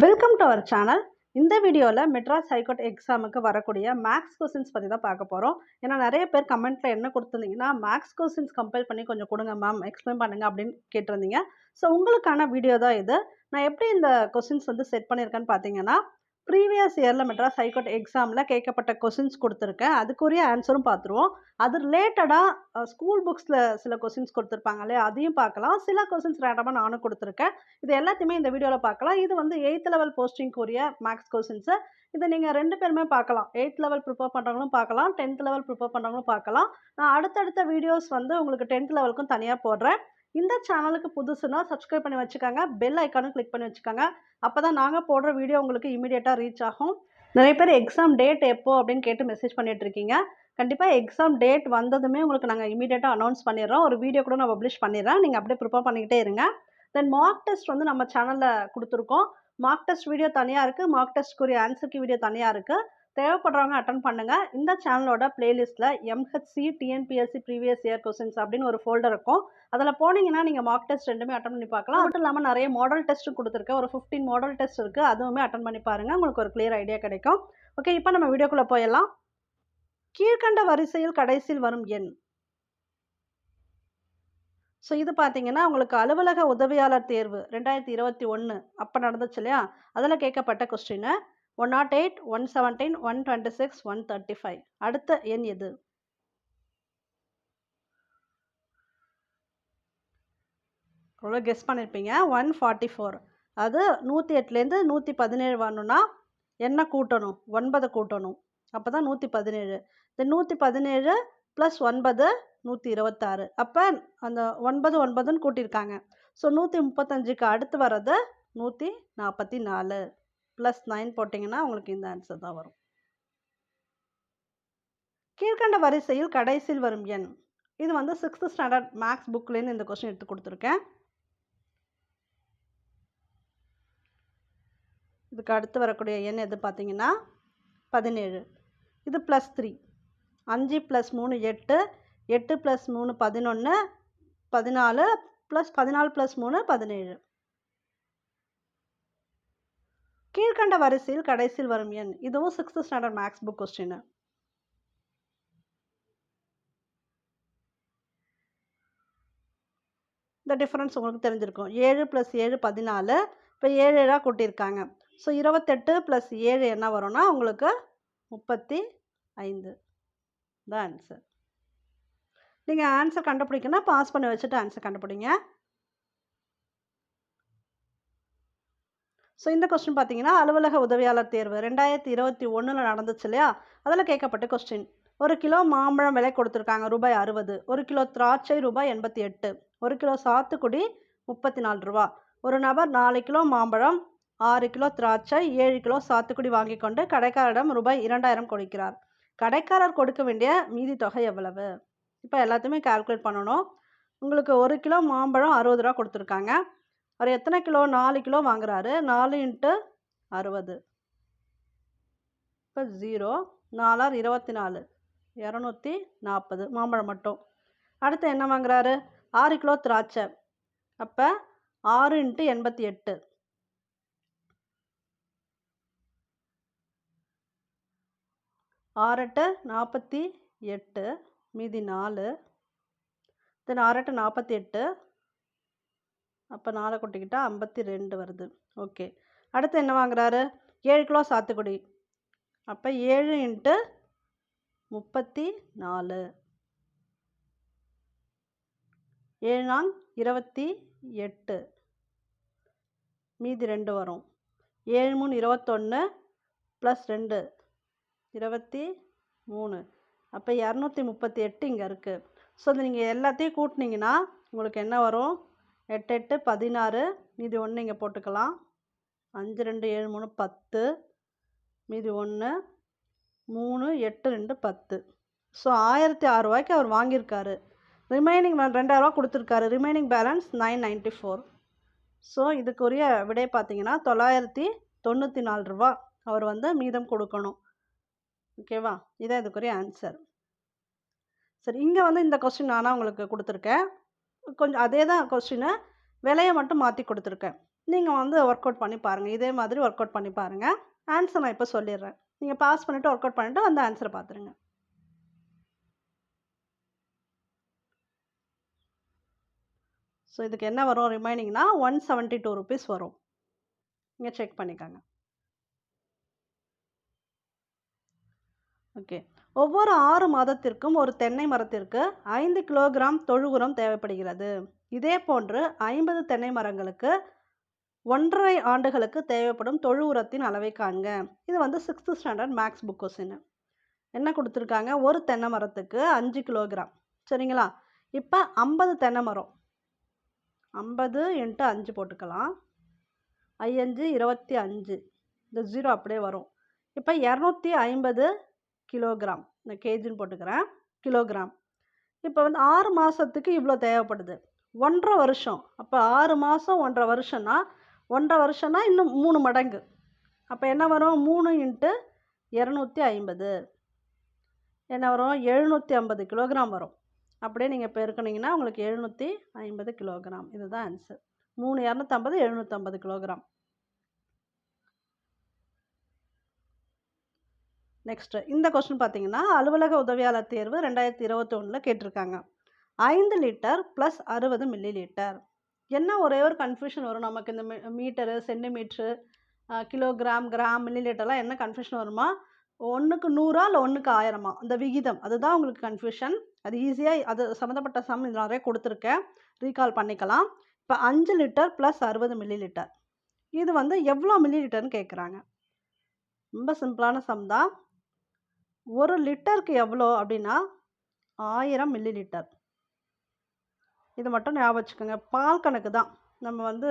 Welcome to our channel இந்த வீடியோவில் Madras high court எக்ஸாமுக்கு வரக்கூடிய மேக்ஸ் கொஸ்டின்ஸ் பற்றி தான் பார்க்க போகிறோம் ஏன்னா நிறைய பேர் கமெண்ட்டில் என்ன கொடுத்துருந்தீங்கன்னா மேக்ஸ் கொஸ்டின்ஸ் கம்பைல் பண்ணி கொஞ்சம் கொடுங்க மேம் எக்ஸ்பிளைன் பண்ணுங்கள் அப்படின்னு கேட்டிருந்தீங்க. ஸோ உங்களுக்கான வீடியோ தான் இது. நான் எப்படி இந்த கொஸ்டின்ஸ் வந்து செட் பண்ணியிருக்கேன்னு பார்த்தீங்கன்னா ப்ரீவியஸ் இயரில் மெட்ராஸ் ஹைகோர்ட் எக்ஸாமில் கேட்கப்பட்ட கொஸ்டின்ஸ் கொடுத்துருக்கேன். அதுக்குரிய ஆன்சரும் பார்த்துருவோம். அது ரிலேட்டடாக ஸ்கூல் புக்ஸில் சில கொஸ்டின்ஸ் கொடுத்துருப்பாங்க இல்லையா? அதையும் பார்க்கலாம். சில கொஸ்டின்ஸ் ரேண்டமாக நானும் கொடுத்துருக்கேன். இது எல்லாத்தையுமே இந்த வீடியோவில் பார்க்கலாம். இது வந்து எயித் லெவல் போஸ்டிங்க்குரிய மேக்ஸ் கொஸ்டின்ஸு இதை நீங்கள் ரெண்டு பேருமே பார்க்கலாம். எயித் லெவல் ப்ரிப்பேர் பண்ணுறவங்களும் பார்க்கலாம். டென்த் லெவல் ப்ரிப்பேர் பண்ணுறவங்களும் பார்க்கலாம். நான் அடுத்தடுத்த வீடியோஸ் வந்து உங்களுக்கு டென்த் லெவலுக்கும் தனியாக போடுறேன். இந்த சேனலுக்கு புதுசுனா சப்ஸ்கிரைப் பண்ணி வச்சுக்கோங்க. பெல் ஐக்கானும் கிளிக் பண்ணி வச்சுக்கோங்க. அப்போ தான் நாங்கள் போடுற வீடியோ உங்களுக்கு இமீடியட்டாக ரீச் ஆகும். நிறைய பேர் எக்ஸாம் டேட் எப்போ அப்படின்னு கேட்டு மெசேஜ் பண்ணிட்டு இருக்கீங்க. கண்டிப்பாக எக்ஸாம் டேட் வந்ததுமே உங்களுக்கு நாங்கள் இமீடியட்டாக அனௌன்ஸ் பண்ணிடுறோம். ஒரு வீடியோ கூட நான் பப்ளிஷ் பண்ணிடுறேன். நீங்கள் அப்படியே ப்ரிப்பேர் பண்ணிக்கிட்டே இருங்க. தென் மார்க் டெஸ்ட் வந்து நம்ம சேனலில் கொடுத்துருக்கோம். மார்க் டெஸ்ட் வீடியோ தனியாக இருக்குது மார்க் டெஸ்ட்க்குரிய ஆன்சருக்கு வீடியோ தனியாக இருக்குது தேவைப்படுறவங்க அட்டன் பண்ணுங்கள் இந்த சேனலோட பிளேலிஸ்ட்டில் MHC TNPSC previous year questions அப்படின்னு ஒரு ஃபோல்டர் இருக்கும். அதில் போனீங்கன்னா நீங்கள் மார்க் டெஸ்ட் ரெண்டுமே அட்டன் பண்ணி பார்க்கலாம். அது மட்டும் இல்லாமல் நிறைய மாடல் டெஸ்ட்டும் கொடுத்துருக்கேன் ஒரு ஃபிஃப்டீன் மாடல் டெஸ்ட் இருக்குது அதுவுமே அட்டன் பண்ணி பாருங்கள் உங்களுக்கு ஒரு கிளியர் ஐடியா கிடைக்கும். ஓகே இப்போ நம்ம வீடியோக்குள்ளே போயிடலாம். கீழ்கண்ட வரிசையில் கடைசியில் வரும் எண். ஸோ இது பார்த்தீங்கன்னா உங்களுக்கு அலுவலக உதவியாளர் தேர்வு ரெண்டாயிரத்தி இருபத்தி ஒன்று அப்போ நடந்துச்சு இல்லையா? அதில் கேட்கப்பட்ட question one nought eight one seventeen one twenty six one thirty five அடுத்த எண் எது? அவ்வளோ கெஸ் பண்ணியிருப்பீங்க ஒன் ஃபார்ட்டி ஃபோர் அது நூற்றி எட்டுலேருந்து நூற்றி பதினேழு வரணும்னா என்ன கூட்டணும்? ஒன்பதை கூட்டணும். அப்போ தான் நூற்றி பதினேழு. இந்த நூற்றி பதினேழு ப்ளஸ் ஒன்பது நூற்றி இருபத்தாறு. அப்போ அந்த ஒன்பது ஒன்பதுன்னு கூட்டியிருக்காங்க. ஸோ நூற்றி முப்பத்தஞ்சுக்கு அடுத்து வர்றது நூற்றி நாற்பத்தி நாலு. ப்ளஸ் நைன் போட்டிங்கன்னா உங்களுக்கு இந்த ஆன்சர் தான் வரும். கீழ்கண்ட வரிசையில் கடைசியில் வரும் எண். இது வந்து சிக்ஸ்த் ஸ்டாண்டர்ட் மேக்ஸ் புக்லேருந்து இந்த கொஸ்டின் எடுத்து கொடுத்துருக்கேன். இதுக்கு அடுத்து வரக்கூடிய எண் எது பார்த்தீங்கன்னா? பதினேழு. இது ப்ளஸ் த்ரீ அஞ்சு ப்ளஸ் மூணு எட்டு. எட்டு ப்ளஸ் மூணு பதினொன்று பதினாலு ப்ளஸ் பதினாலு ப்ளஸ் மூணு பதினேழு. கீழ்கண்ட வரிசையில் கடைசியில் வரும் எண். இதுவும் sixth standard maths book question இந்த டிஃப்ரென்ஸ் உங்களுக்கு தெரிஞ்சிருக்கும். ஏழு ப்ளஸ் ஏழு பதினாலு. இப்போ ஏழு ஏழாக கூட்டியிருக்காங்க. ஸோ இருபத்தெட்டு ப்ளஸ் ஏழு என்ன வரும்னா உங்களுக்கு முப்பத்தி ஐந்து த ஆன்சர் நீங்கள் ஆன்சர் கண்டுபிடிக்கணும் பாஸ் பண்ணி வச்சுட்டு ஆன்சர் கண்டுபிடிங்க. ஸோ இந்த கொஸ்டின் பார்த்தீங்கன்னா அலுவலக உதவியாளர் தேர்வு ரெண்டாயிரத்தி இருபத்தி ஒன்றில் நடந்துச்சு இல்லையா? அதில் கேட்கப்பட்ட கொஸ்டின் ஒரு கிலோ மாம்பழம் விலை கொடுத்துருக்காங்க ரூபாய் அறுபது. ஒரு கிலோ திராட்சை ரூபாய் எண்பத்தி எட்டு. ஒரு கிலோ சாத்துக்குடி முப்பத்தி நாலு ரூபா. ஒரு நபர் நாலு கிலோ மாம்பழம் ஆறு கிலோ திராட்சை ஏழு கிலோ சாத்துக்குடி வாங்கி கொண்டு கடைக்காரரிடம் ரூபாய் இரண்டாயிரம் கொடுக்கிறார். கடைக்காரர் கொடுக்க வேண்டிய மீதி தொகை எவ்வளவு? இப்போ எல்லாத்தையுமே கால்குலேட் பண்ணணும். உங்களுக்கு ஒரு கிலோ மாம்பழம் அறுபது ரூபா கொடுத்துருக்காங்க. அவர் எத்தனை கிலோ? நாலு கிலோ வாங்குறாரு. நாலு இன்ட்டு அறுபது. இப்போ ஜீரோ நாலார் இருபத்தி நாலு இரநூத்தி நாற்பது. மாம்பழம் மட்டும். அடுத்து என்ன வாங்குறாரு? ஆறு கிலோ திராட்சை. அப்போ ஆறு இன்ட்டு எண்பத்தி எட்டு. ஆறெட்டு நாற்பத்தி எட்டு. மீதி நாலு. தென் ஆறெட்டு நாற்பத்தி எட்டு. அப்போ நாலை கொட்டிக்கிட்டா ஐம்பத்தி ரெண்டு வருது. ஓகே. அடுத்து என்ன வாங்குறாரு? ஏழு கிலோ சாத்துக்குடி. அப்போ ஏழு இன்ட்டு முப்பத்தி நாலு ஏழு நாங் இருபத்தி எட்டு மீதி ரெண்டு வரும். ஏழு மூணு இருபத்தொன்று ப்ளஸ் ரெண்டு இருபத்தி மூணு அப்போ இரநூத்தி முப்பத்தி எட்டு இங்கே இருக்குது ஸோ நீங்கள் எல்லாத்தையும் கூட்டினீங்கன்னா உங்களுக்கு என்ன வரும்? எட்டு எட்டு பதினாறு. மீதி ஒன்று இங்கே போட்டுக்கலாம். அஞ்சு ரெண்டு ஏழு மூணு பத்து. மீதி ஒன்று மூணு எட்டு ரெண்டு பத்து. ஸோ ஆயிரத்தி ஆறு ரூபாய்க்கு அவர் வாங்கியிருக்காரு. ரிமைனிங் ரெண்டாயிரரூவா கொடுத்துருக்காரு. Remaining balance nine ninety four so இதுக்குரிய விடை பார்த்தீங்கன்னா தொள்ளாயிரத்தி தொண்ணூற்றி நாலு ரூபா அவர் வந்து மீதம் கொடுக்கணும். ஓகேவா இதான் இதுக்குரிய ஆன்சர் சரி இங்கே வந்து இந்த கொஸ்டின் நானாக உங்களுக்கு கொடுத்துருக்கேன். கொஞ்சம் அதே தான் கொஸ்டினை விலையை மட்டும் மாற்றி கொடுத்துருக்கேன். நீங்கள் வந்து ஒர்க் அவுட் பண்ணி பாருங்கள் இதே மாதிரி ஒர்க் அவுட் பண்ணி பாருங்கள் ஆன்சர் நான் இப்போ சொல்லிடுறேன். நீங்கள் பாஸ் பண்ணிவிட்டு ஒர்க் அவுட் பண்ணிவிட்டு அந்த ஆன்சரை பார்த்துருங்க ஸோ இதுக்கு என்ன வரும்? ரிமைனிங்னா ஒன் செவன்ட்டி டூ ருபீஸ் வரும். நீங்கள் செக் பண்ணிக்கோங்க. ஓகே ஒவ்வொரு ஆறு மாதத்திற்கும் ஒரு தென்னை மரத்திற்கு ஐந்து கிலோகிராம் தொழு உரம் தேவைப்படுகிறது. இதே போன்று ஐம்பது தென்னை மரங்களுக்கு ஒன்றரை ஆண்டுகளுக்கு தேவைப்படும் தொழு உரத்தின் அளவை காண்க. இது வந்து sixth standard maths book question என்ன கொடுத்துருக்காங்க? ஒரு தென்னை மரத்துக்கு அஞ்சு கிலோகிராம். சரிங்களா? இப்போ ஐம்பது தென்னை மரம். ஐம்பது இன்ட்டு அஞ்சு போட்டுக்கலாம். ஐயஞ்சு இருபத்தி அஞ்சு. இந்த ஜீரோ அப்படியே வரும். இப்போ இரநூத்தி ஐம்பது கிலோகிராம். நான் கேஜின்னு போட்டுக்கிறேன். கிலோகிராம். இப்போ வந்து ஆறு மாதத்துக்கு இவ்வளோ தேவைப்படுது. ஒன்றரை வருஷம். அப்போ ஆறு மாதம் ஒன்றரை வருஷம்னா ஒன்றரை வருஷம்னா இன்னும் மூணு மடங்கு. அப்போ என்ன வரும்? மூணு இன்ட்டு இரநூத்தி ஐம்பது. என்ன வரும்? எழுநூற்றி ஐம்பது கிலோகிராம் வரும். அப்படியே நீங்கள் பெருக்குனீங்கன்னா உங்களுக்கு எழுநூற்றி ஐம்பது கிலோகிராம். இதுதான் ஆன்சர் மூணு இரநூத்தம்பது எழுநூற்றம்பது கிலோகிராம். நெக்ஸ்ட்டு இந்த கொஸ்டின் பார்த்தீங்கன்னா அலுவலக உதவியாளர் தேர்வு ரெண்டாயிரத்தி இருபத்தொன்னில் கேட்டிருக்காங்க. ஐந்து லிட்டர் ப்ளஸ் அறுபது மில்லி லிட்டர் என்ன ஒரே ஒரு கன்ஃபியூஷன் வரும்? நமக்கு இந்த மீட்டரு சென்டிமீட்ரு கிலோகிராம் கிராம் மில்லி லிட்டர்லாம் என்ன கன்ஃபியூஷன் வருமா? ஒன்றுக்கு நூறா இல்லை ஒன்றுக்கு ஆயிரமா? அந்த விகிதம். அதுதான் உங்களுக்கு கன்ஃபியூஷன் அது ஈஸியாக அது சம்மந்தப்பட்ட சம் இது நிறைய கொடுத்துருக்கேன். ரீகால் பண்ணிக்கலாம். இப்போ அஞ்சு லிட்டர் ப்ளஸ் அறுபது மில்லி லிட்டர் இது வந்து எவ்வளோ மில்லி லிட்டர்னு கேட்குறாங்க ரொம்ப சிம்பிளான சம் தான். ஒரு லிட்டருக்கு எவ்வளோ அப்படின்னா ஆயிரம் மில்லி லிட்டர் இது மட்டும் ஞாபகம் வச்சுக்கோங்க. பால் கணக்கு தான். நம்ம வந்து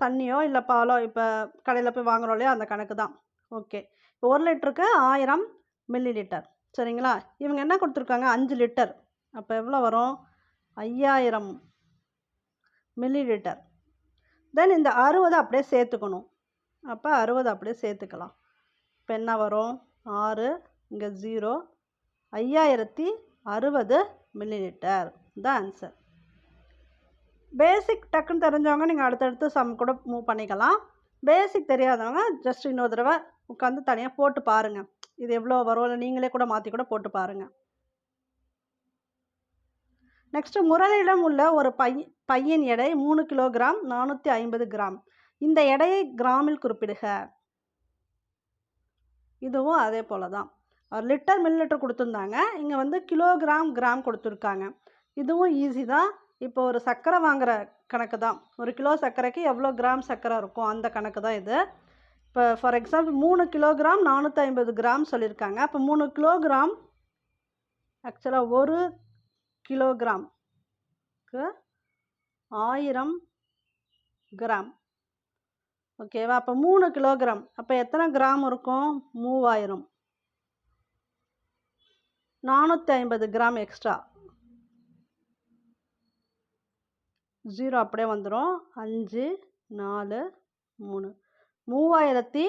தண்ணியோ இல்லை பாலோ இப்போ கடையில் போய் வாங்குறோம் இல்லையா அந்த கணக்கு தான். ஓகே. இப்போ ஒரு லிட்டருக்கு ஆயிரம் மில்லி லிட்டர் சரிங்களா? இவங்க என்ன கொடுத்துருக்காங்க? அஞ்சு லிட்டர். அப்போ எவ்வளோ வரும்? ஐயாயிரம் மில்லி லிட்டர் தென் இந்த அறுபது அப்படியே சேர்த்துக்கணும். அப்போ அறுபது அப்படியே சேர்த்துக்கலாம். இப்போ என்ன வரும்? ஆறு இங்கே ஜீரோ ஐயாயிரத்தி அறுபது மில்லி லிட்டர் தான் ஆன்சர் பேசிக் டக்குன்னு தெரிஞ்சவங்க நீங்கள் அடுத்தடுத்து சம் கூட மூவ் பண்ணிக்கலாம். பேசிக் தெரியாதவங்க ஜஸ்ட் இன்னொரு தடவை உட்காந்து தனியாக போட்டு பாருங்கள் இது எவ்வளோ வரும்? இல்லை நீங்களே கூட மாற்றி கூட போட்டு பாருங்கள் நெக்ஸ்ட் முரளியிடம் உள்ள ஒரு பைய பையன் எடை மூணு கிலோகிராம் நானூற்றி ஐம்பது கிராம். இந்த எடையை கிராமில் குறிப்பிடுக. இதுவும் அதே போல தான். லிட்டர் மில் லிட்டர் கொடுத்துருந்தாங்க. இங்கே வந்து கிலோகிராம் கிராம் கொடுத்துருக்காங்க. இதுவும் ஈஸி தான். இப்போ ஒரு சர்க்கரை வாங்குற கணக்கு தான். ஒரு கிலோ சர்க்கரைக்கு எவ்வளோ கிராம் சர்க்கரை இருக்கும்? அந்த கணக்கு தான் இது. இப்போ ஃபார் எக்ஸாம்பிள் மூணு கிலோகிராம் நானூற்றி ஐம்பது கிராம் சொல்லியிருக்காங்க. அப்போ மூணு கிலோகிராம் ஆக்சுவலாக ஒரு கிலோகிராம்க்கு ஆயிரம் கிராம். ஓகேவா அப்போ மூணு கிலோகிராம் அப்போ எத்தனை கிராம் இருக்கும்? மூவாயிரம். நானூற்றி ஐம்பது கிராம் எக்ஸ்ட்ரா ஜீரோ அப்படியே வந்துடும் அஞ்சு நாலு மூணு. மூவாயிரத்தி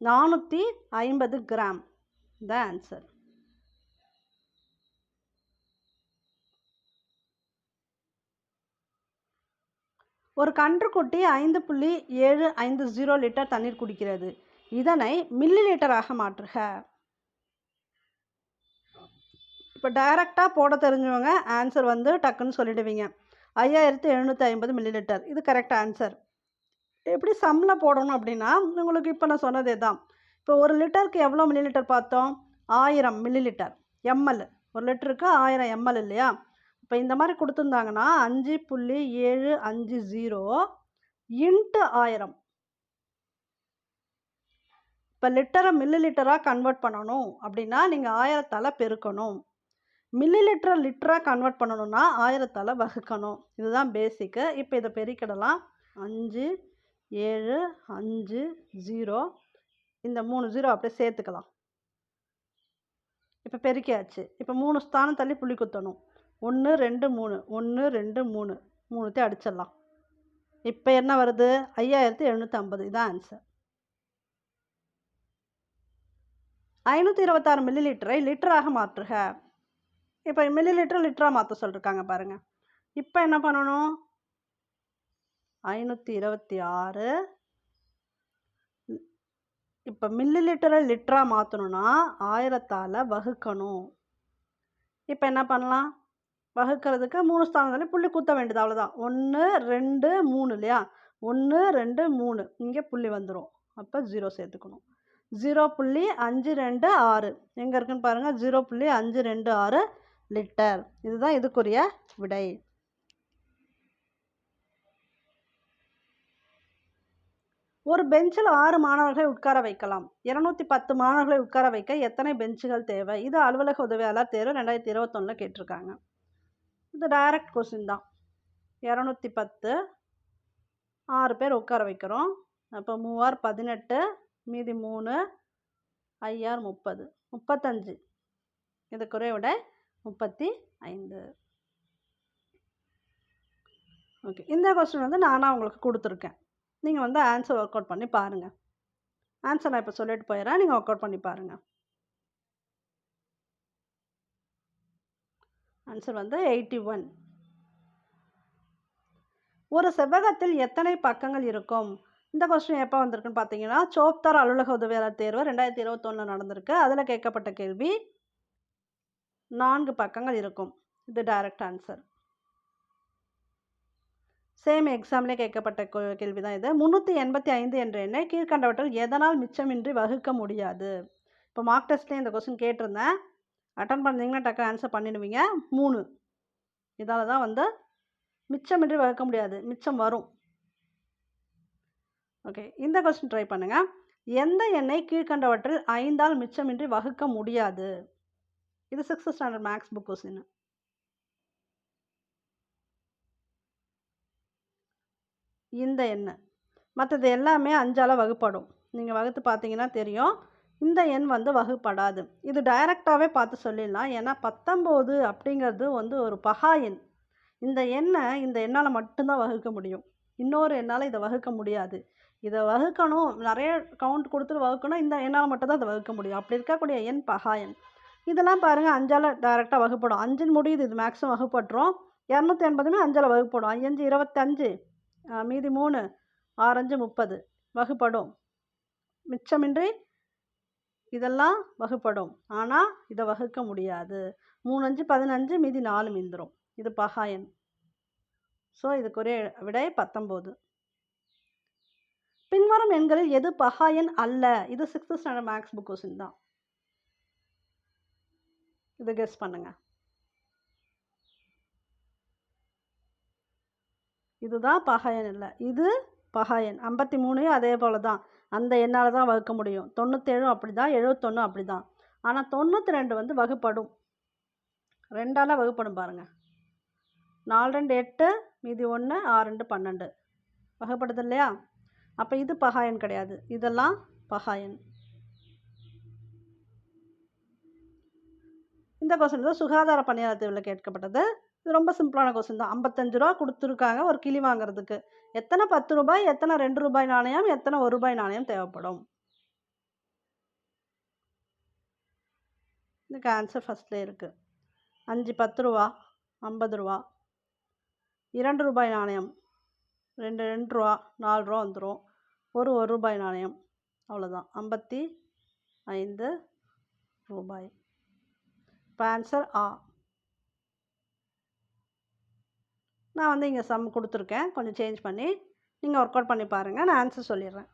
நானூற்றி ஐம்பது கிராம் த ஆன்சர் ஒரு கன்றுக்குட்டி ஐந்து புள்ளி ஏழு ஐந்து ஜீரோ லிட்டர் தண்ணீர் குடிக்கிறது. இதனை மில்லி லிட்டராக மாற்றுக. இப்போ டைரெக்டாக போட தெரிஞ்சவங்க ஆன்சர் வந்து டக்குன்னு சொல்லிடுவீங்க. ஐயாயிரத்து எழுநூற்றி ஐம்பது மில்லி லிட்டர் இது கரெக்ட் ஆன்சர் எப்படி சம்மில் போடணும் அப்படின்னா உங்களுக்கு இப்போ நான் சொன்னதே தான். இப்போ ஒரு லிட்டருக்கு எவ்வளோ மில்லி லிட்டர் பார்த்தோம்? ஆயிரம் மில்லி லிட்டர் எம்எல் ஒரு லிட்டருக்கு ஆயிரம் எம்எல் இல்லையா? இப்போ இந்த மாதிரி கொடுத்துருந்தாங்கன்னா அஞ்சு புள்ளி ஏழு அஞ்சு ஜீரோ இன்ட்டு ஆயிரம். இப்போ லிட்டரை மில்லி லிட்டராக கன்வெர்ட் பண்ணணும் அப்படின்னா நீங்கள் ஆயிரத்தால் பெருக்கணும். மில்லி லிட்டரை லிட்டராக கன்வெர்ட் பண்ணணும்னா ஆயிரத்தால் வகுக்கணும். இதுதான் பேசிக்கு இப்போ இதை பெருக்கிடலாம். அஞ்சு ஏழு அஞ்சு ஜீரோ இந்த மூணு ஜீரோ அப்படியே சேர்த்துக்கலாம். இப்போ பெருக்கியாச்சு. இப்போ மூணு ஸ்தானம் தள்ளி புள்ளி குத்தணும். ஒன்று ரெண்டு மூணு. ஒன்று ரெண்டு மூணு. மூணுத்தையும் அடிச்சிடலாம். இப்போ என்ன வருது? ஐயாயிரத்தி எழுநூற்றி ஐம்பது. இதான் ஆன்சர் ஐநூற்றி இருபத்தாறு மில்லி லிட்டரை லிட்டராக மாற்றுக. இப்போ மில்லி லிட்டர் லிட்டராக மாற்ற சொல்லியிருக்காங்க பாருங்கள் இப்போ என்ன பண்ணணும்? ஐநூற்றி இருபத்தி ஆறு இப்போ மில்லி லிட்டரை லிட்டராக மாற்றணுன்னா ஆயிரத்தால் வகுக்கணும். இப்போ என்ன பண்ணலாம்? வகுக்கிறதுக்கு மூணு ஸ்தானத்துலேயும் புள்ளி குத்த வேண்டியது அவ்வளோதான் ஒன்று ரெண்டு மூணு இல்லையா? ஒன்று ரெண்டு மூணு. இங்கே புள்ளி வந்துடும் அப்போ ஜீரோ சேர்த்துக்கணும். ஜீரோ புள்ளி அஞ்சு ரெண்டு ஆறு. எங்கே இருக்குன்னு பாருங்கள் ஜீரோ புள்ளி அஞ்சு ரெண்டு ஆறு லிட்டர் இதுதான் இதுக்குரிய விடை. ஒரு பெஞ்சில் ஆறு மாணவர்களை உட்கார வைக்கலாம். இருநூத்தி பத்து மாணவர்களை உட்கார வைக்க எத்தனை பெஞ்சுகள் தேவை? இது அலுவலக உதவியாளர் தேர்வு ரெண்டாயிரத்தி இருபத்தொன்னில் கேட்டிருக்காங்க. இது டைரக்ட் கொஸ்டின் தான். இரநூத்தி பத்து. ஆறு பேர் உட்கார வைக்கிறோம். அப்போ மூவார் பதினெட்டு மீதி மூணு ஐயார் முப்பது. முப்பத்தஞ்சு. இது குறைவிட முப்பத்தி ஐந்து. ஓகே இந்த கொஸ்டின் வந்து நானாக உங்களுக்கு கொடுத்துருக்கேன். நீங்கள் வந்து ஆன்சர் ஒர்க் அவுட் பண்ணி பாருங்கள் ஆன்சர் நான் இப்போ சொல்லிட்டு போயிடுறேன். நீங்கள் ஒர்க் அவுட் பண்ணி பாருங்கள் ஆன்சர் வந்து எயிட்டி ஒன் ஒரு செவ்வகத்தில் எத்தனை பக்கங்கள் இருக்கும்? இந்த கொஸ்டின் எப்போ வந்திருக்குன்னு பார்த்தீங்கன்னா சோப்தார் அலுவலக உதவியாளர் தேர்வு ரெண்டாயிரத்தி இருபத்தொன்று நடந்திருக்கு. அதில் கேட்கப்பட்ட கேள்வி நான்கு பக்கங்கள் இருக்கும். இது டைரக்ட் ஆன்சர் சேம் எக்ஸாம்லேயே கேட்கப்பட்ட கேள்வி தான் இது. முந்நூற்றி எண்பத்தி ஐந்து என்ற எண்ணை கீழ்கண்டவற்றில் எதனால் மிச்சமின்றி வகுக்க முடியாது? இப்போ மார்க் டெஸ்ட்லேயே இந்த கொஸ்டின் கேட்டிருந்தேன். அட்டன் பண்ணிங்கன்னா டக்கு ஆன்சர் பண்ணிடுவீங்க. மூணு. இதால் தான் வந்து மிச்சமின்றி வகுக்க முடியாது. மிச்சம் வரும். ஓகே இந்த கொஸ்டின் ட்ரை பண்ணுங்கள் எந்த எண்ணை கீழ்கண்டவற்றில் ஐந்தால் மிச்சமின்றி வகுக்க முடியாது? இது sixth standard maths book question இந்த எண்ணெய் மற்றது எல்லாமே அஞ்சால் வகுப்படும். நீங்கள் வகுத்து பார்த்தீங்கன்னா தெரியும். இந்த எண் வந்து வகுப்படாது. இது டைரக்டாகவே பார்த்து சொல்லிடலாம். ஏன்னா பத்தொம்போது அப்படிங்கிறது வந்து ஒரு பகா எண். இந்த எண்ணை இந்த எண்ணால் மட்டும்தான் வகுக்க முடியும். இன்னொரு எண்ணால் இதை வகுக்க முடியாது. இதை வகுக்கணும். நிறைய கவுண்ட் கொடுத்துட்டு வகுக்கணும். இந்த எண்ணால் மட்டும்தான் இதை வகுக்க முடியும். அப்படி இருக்கக்கூடிய எண் பகா எண். இதெல்லாம் பாருங்கள் அஞ்சால் டைரெக்டாக வகுப்படும். அஞ்சுன்னு முடியுது. இது மேக்ஸிமம் வகுப்பட்டுரும். இரநூத்தி எண்பதுமே அஞ்சால் வகுப்படும். அஞ்சு இருபத்தஞ்சு மீதி மூணு ஆரஞ்சு முப்பது வகுப்படும். மிச்சமின்றி இதெல்லாம் வகுப்படும். ஆனால் இதை வகுக்க முடியாது. மூணு அஞ்சு பதினஞ்சு மீதி நாலு மிந்துரும். இது பகாயன் ஸோ இதுக்குரிய விடை பத்தொம்போது. பின்வரும் எண்களில் எது பகாயன் அல்ல? இது sixth standard maths book question தான். இதை கெஸ் பண்ணுங்க. இதுதான் பகாயன் இல்லை. இது பகாயன் ஐம்பத்தி மூணையும் அதே போல் தான் அந்த எண்ணால் தான் வகுக்க முடியும். தொண்ணூற்றேழும் அப்படி தான் எழுபத்தொன்னும் அப்படி தான் ஆனால் தொண்ணூற்றி ரெண்டு வந்து வகுப்படும். ரெண்டால் வகுப்படும் பாருங்கள் நாலு ரெண்டு எட்டு மீதி ஒன்று ஆறு ரெண்டு பன்னெண்டு. வகைப்படுது இல்லையா? அப்போ இது பகாயன் கிடையாது. இதெல்லாம் பகாயன் இந்த கொஸ்டின் தான் சுகாதார பணியாளர் தேர்வில் கேட்கப்பட்டது. இது ரொம்ப சிம்பிளான கொஸ்டின் தான். ஐம்பத்தஞ்சு ரூபா கொடுத்துருக்காங்க ஒரு கிளி வாங்குறதுக்கு. எத்தனை பத்து ரூபாய் எத்தனை ரெண்டு ரூபாய் நாணயம் எத்தனை ஒரு ரூபாய் நாணயம் தேவைப்படும்? இதுக்கு ஆன்சர் ஃபஸ்ட்லேயே இருக்குது அஞ்சு பத்து ரூபா ஐம்பது ரூபா இரண்டு ரூபாய் நாணயம் ரெண்டு ரெண்டு ரூபா நாலு ரூபா வந்துடும் ஒரு ஒரு ரூபாய் நாணயம் அவ்வளோதான் ஐம்பத்தி ஐந்து ரூபாய். இப்போ ஆன்சர் ஆ. நான் வந்து இங்கே சம் கொடுத்துருக்கேன். கொஞ்சம் சேஞ்ச் பண்ணி நீங்கள் ஒர்க் அவுட் பண்ணி பாருங்கள் நான் ஆன்சர் சொல்லிடுறேன்.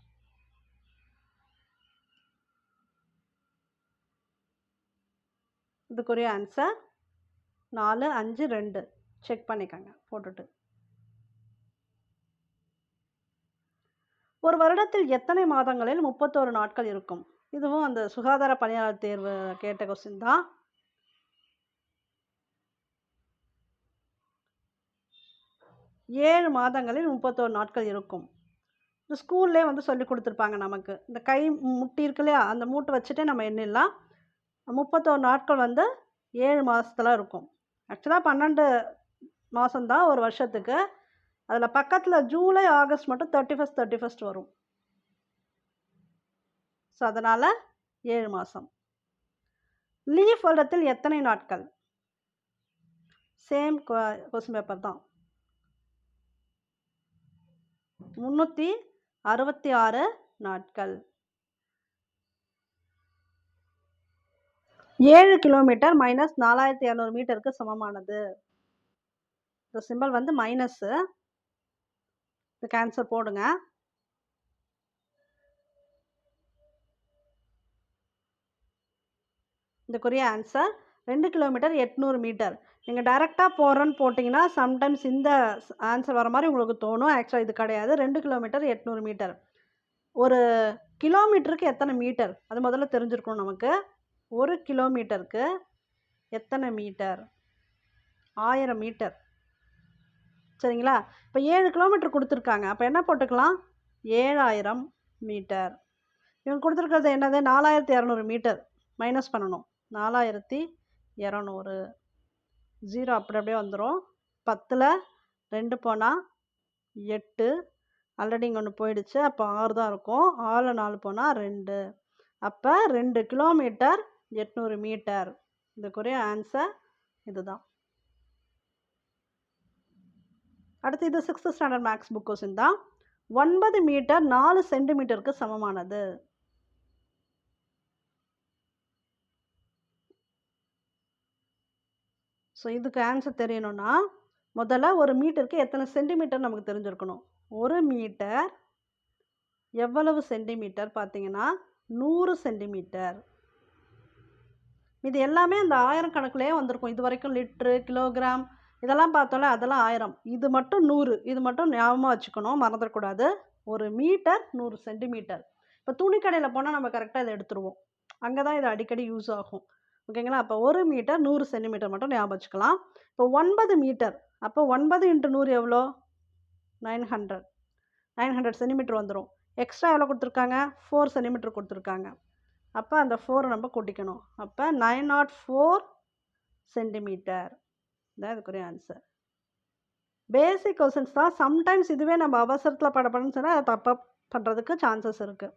இதுக்குரிய ஆன்சர் நாலு அஞ்சு ரெண்டு. செக் பண்ணிக்கோங்க. போட்டுட்டு. ஒரு வருடத்தில் எத்தனை மாதங்களில் முப்பத்தோரு நாட்கள் இருக்கும்? இதுவும் அந்த சுகாதார பணியாளர் தேர்வு கேட்ட கொஸ்டின் தான். ஏழு மாதங்களில் முப்பத்தோரு நாட்கள் இருக்கும். இந்த ஸ்கூல்லே வந்து சொல்லி கொடுத்துருப்பாங்க நமக்கு. இந்த கை முட்டி இருக்கு இல்லையா? அந்த மூட்டை வச்சுட்டே நம்ம எண்ணிடலாம். முப்பத்தோரு நாட்கள் வந்து ஏழு மாதத்தில் இருக்கும். ஆக்சுவலாக பன்னெண்டு மாதம்தான் ஒரு வருஷத்துக்கு. அதில் பக்கத்தில் ஜூலை ஆகஸ்ட் மட்டும் தேர்ட்டி ஃபஸ்ட் தேர்ட்டி ஃபஸ்ட் வரும். ஸோ அதனால் ஏழு மாதம் லீஃப் வருடத்தில் எத்தனை நாட்கள்? சேம் கொஸ்டின் பேப்பர் தான். முந்நூற்றி அறுபத்தி ஆறு நாட்கள். ஏழு கிலோமீட்டர் மைனஸ் நாலாயிரத்தி இரநூறு மீட்டருக்கு சமமானது. இந்த சிம்பல் வந்து மைனஸ்ஸு இதுக்கு ஆன்சர் போடுங்க. இதுக்குரிய ஆன்சர் ரெண்டு கிலோமீட்டர் எட்நூறு மீட்டர். நீங்கள் டைரெக்டாக போகிறேன்னு போட்டிங்கன்னா சம்டைம்ஸ் இந்த ஆன்சர் வர மாதிரி உங்களுக்கு தோணும். ஆக்சுவலாக இது கிடையாது. ரெண்டு கிலோமீட்டர் எட்நூறு மீட்டர் ஒரு கிலோமீட்டருக்கு எத்தனை மீட்டர் அது முதல்ல தெரிஞ்சிருக்கணும் நமக்கு. ஒரு கிலோமீட்டருக்கு எத்தனை மீட்டர் ஆயிரம் மீட்டர் சரிங்களா? இப்போ ஏழு கிலோமீட்டர் கொடுத்துருக்காங்க. அப்போ என்ன போட்டுக்கலாம்? ஏழாயிரம் மீட்டர் இவங்க கொடுத்துருக்கிறது என்னது? நாலாயிரத்தி இரநூறு மீட்டர் மைனஸ் பண்ணணும். நாலாயிரத்தி இரநூறு. ஜீரோ அப்படி அப்படியே வந்துடும் பத்தில் ரெண்டு போனால் எட்டு. ஆல்ரெடி இங்கே ஒன்று போயிடுச்சு. அப்போ ஆறு தான் இருக்கும். ஆறில் நாலு போனால் ரெண்டு. அப்போ ரெண்டு கிலோமீட்டர் எட்நூறு மீட்டர் இதுக்குரிய ஆன்சர் இதுதான். அடுத்து இது sixth standard maths book question தான். ஒன்பது மீட்டர் நாலு சென்டிமீட்டருக்கு சமமானது. ஸோ இதுக்கு ஆன்சர் தெரியணும்னா முதல்ல ஒரு மீட்டருக்கு எத்தனை சென்டிமீட்டர் நமக்கு தெரிஞ்சிருக்கணும்? ஒரு மீட்டர் எவ்வளவு சென்டிமீட்டர் பார்த்தீங்கன்னா நூறு சென்டிமீட்டர் இது எல்லாமே அந்த ஆயிரம் கணக்குலேயே வந்திருக்கும். இது வரைக்கும் லிட்ரு கிலோகிராம் இதெல்லாம் பார்த்தோம்ல அதெல்லாம் ஆயிரம். இது மட்டும் நூறு. இது மட்டும் ஞாபகமாக வச்சுக்கணும் மறந்துடக்கூடாது. ஒரு மீட்டர் நூறு சென்டிமீட்டர் இப்போ துணி கடையில் போனால் நம்ம கரெக்டாக இதை எடுத்துருவோம். அங்கே தான் இது அடிக்கடி யூஸ் ஆகும். ஓகேங்களா? அப்போ ஒரு மீட்டர் நூறு சென்டிமீட்டர் மட்டும் ஞாபகம் வச்சுக்கலாம். இப்போ ஒன்பது மீட்டர். அப்போ ஒன்பது இன்ட்டு நூறு எவ்வளோ? Nine hundred. Nine hundred centimetre வந்துடும் எக்ஸ்ட்ரா எவ்வளோ கொடுத்துருக்காங்க? ஃபோர் சென்டிமீட்டர் கொடுத்துருக்காங்க. அப்போ அந்த ஃபோரை நம்ம கூட்டிக்கணும். அப்போ நைன் நாட் ஃபோர் சென்டிமீட்டர். இதான் இதுக்குரிய ஆன்சர். பேசிக் கொஸ்டின்ஸ் தான். சம்டைம்ஸ் இதுவே நம்ம அவசரத்தில் படப்படன்னு சொன்னால் அதை தப்பாக பண்ணுறதுக்கு சான்சஸ் இருக்குது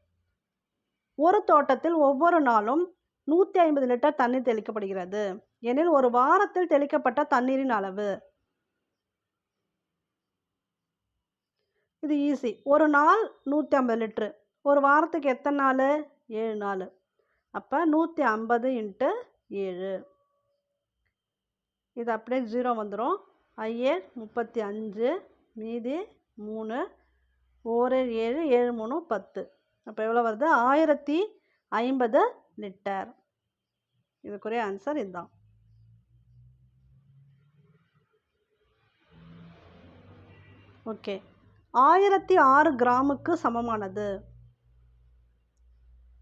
ஒரு தோட்டத்தில் ஒவ்வொரு நாளும் நூற்றி ஐம்பது லிட்டர் தண்ணீர் தெளிக்கப்படுகிறது. எனில் ஒரு வாரத்தில் தெளிக்கப்பட்ட தண்ணீரின் அளவு. இது ஈஸி ஒரு நாள் நூற்றி ஐம்பது லிட்ரு ஒரு வாரத்துக்கு எத்தனை நாள்? ஏழு நாள். அப்போ நூற்றி ஐம்பது இன்ட்டு ஏழு. இது அப்படியே ஜீரோ வந்துடும் ஐஏ முப்பத்தி அஞ்சு மீதி மூணு. ஒரு ஏழு ஏழு மூணு பத்து. அப்போ எவ்வளோ வருது? ஆயிரத்தி ஐம்பது லிட்டர் இதுக்குரிய ஆன்சர் இதுதான். ஓகே ஆயிரத்தி ஆறு கிராமுக்கு சமமானது.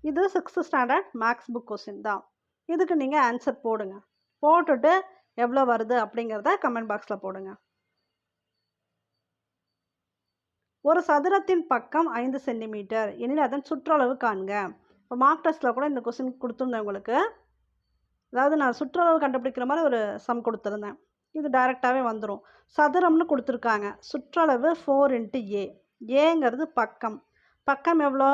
இது sixth standard maths book question தான். இதுக்கு நீங்கள் ஆன்சர் போடுங்க. போட்டுட்டு எவ்வளோ வருது அப்படிங்கிறத கமெண்ட் பாக்ஸில் போடுங்க. ஒரு சதுரத்தின் பக்கம் ஐந்து சென்டிமீட்டர் எனில் அதன் சுற்றளவு காண்க. இப்போ மார்க் டெஸ்ட்டில் கூட இந்த கொஸ்டின் கொடுத்துருந்தேன் உங்களுக்கு. அதாவது நான் சுற்றளவு கண்டுபிடிக்கிற மாதிரி ஒரு சம் கொடுத்துருந்தேன். இது டைரெக்டாகவே வந்துடும் சதுரம்னு கொடுத்துருக்காங்க. சுற்றளவு ஃபோர் இன்ட்டு ஏ ஏங்கிறது பக்கம். பக்கம் எவ்வளோ?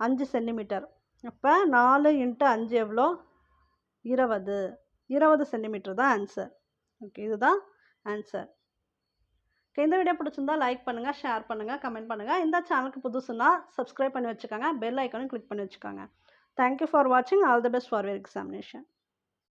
அஞ்சு சென்டிமீட்டர் அப்போ நாலு இன்ட்டு அஞ்சு எவ்வளோ? இருபது. இருபது சென்டிமீட்டர் தான் ஆன்சர் ஓகே இதுதான் ஆன்சர் இந்த வீடியோ பிடிச்சிருந்தா லைக் பண்ணுங்கள் ஷேர் பண்ணுங்கள் கமெண்ட் பண்ணுங்கள் இந்த சேனலுக்கு புதுசுனா சப்ஸ்கிரைப் பண்ணி வச்சுக்கோங்க பெல் ஐக்கனும் கிளிக் பண்ணி வச்சுக்கோங்க. தேங்க்யூ ஃபார் வாட்சிங் all the best for your examination